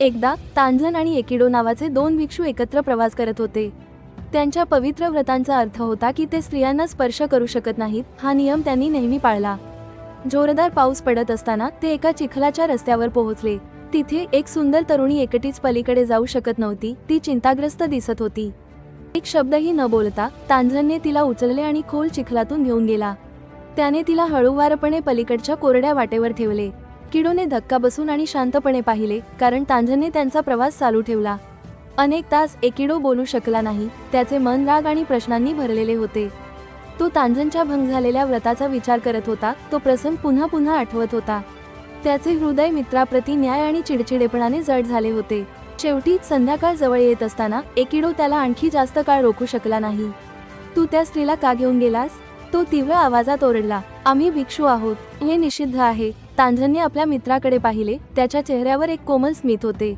एकदा तांझन आणि एकिडो नावाचे दोन भिक्षू एकत्र प्रवास करत होते. त्यांच्या पवित्र व्रतांचा अर्थ होता की ते स्त्रियांना स्पर्श करू शकत नाहीत हा नियम त्यांनी नेहमी पाळला. जोरदार पाऊस पडत असताना ते एका चिखलाच्या रस्त्यावर पोहोचले. तिथे एक सुंदर तरुणी एकटीच पलीकडे जाऊ शकत नव्हती ती चिंताग्रस्त दिसत होती. एक शब्दही न बोलता तांझनने तिला उचलले आणि खोल चिखलातून घेऊन गेला. त्याने तिला हळूवारपणे पलीकडच्या कोरड्या वाटेवर ठेवले. किडोने धक्का बसून आणि शांतपणे पाहिले कारण तांझने त्यांचा प्रवास चालू ठेवला. अनेक तास एकिडो बोलू शकला नाही त्याचे मन राग आणि प्रश्नांनी भरलेले होते. तो तांझनच्या भंग झालेल्या व्रताचा विचार करत होता तो प्रसंग पुन्हा पुन्हा आठवत होता. त्याचे हृदय मित्राप्रती न्याय आणि चिडचिडेपणाने जड झाले होते. शेवटी संध्याकाळ जवळ येत असताना एकिडो त्याला आणखी जास्त काळ रोखू शकला नाही. तू त्या स्त्रीला का घेऊन गेलास? तो तीव्र आवाजात ओरडला आम्ही भिक्षू आहोत. हे निषिद्ध आहे. तांझनने आपल्या मित्राकडे पाहिले. त्याच्या चेहऱ्यावर एक कोमल स्मित होते.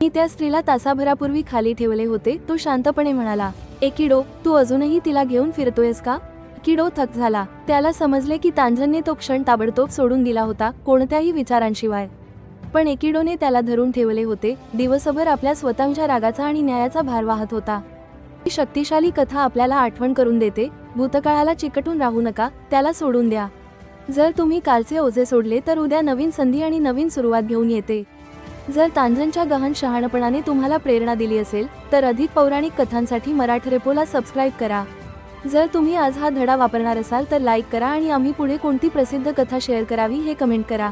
मी त्या स्त्रीला तासाभरापूर्वी खाली ठेवले होते. तो शांतपणे म्हणाला एकिडो तू अजूनही तिला घेऊन फिरतोयस का? किडो थक झाला. त्याला समजले की तांझनने तो क्षण ताबडतोब सोडून दिला होता कोणत्याही विचारांशिवाय. पण एकिडोने त्याला धरून ठेवले होते. दिवसभर आपल्या स्वतःच्या रागाचा आणि न्यायाचा भार वाहत होता. ही शक्तिशाली कथा आपल्याला आठवण करून देते. भूतकाळाला चिकटून राहू नका त्याला सोडून द्या. जर तुम्ही कालचे ओझे सोडले तर उद्या नवीन संधी आणि नवीन सुरुवात घेऊन येते. जर तांजनच्या गहन शहाणपणाने तुम्हाला प्रेरणा दिली असेल तर अधिक पौराणिक कथांसाठी मराठी रेपोला सबस्क्राईब करा. जर तुम्ही आज हा धडा वापरणार असाल तर लाईक करा आणि आम्ही पुढे कोणती प्रसिद्ध कथा शेअर करावी हे कमेंट करा.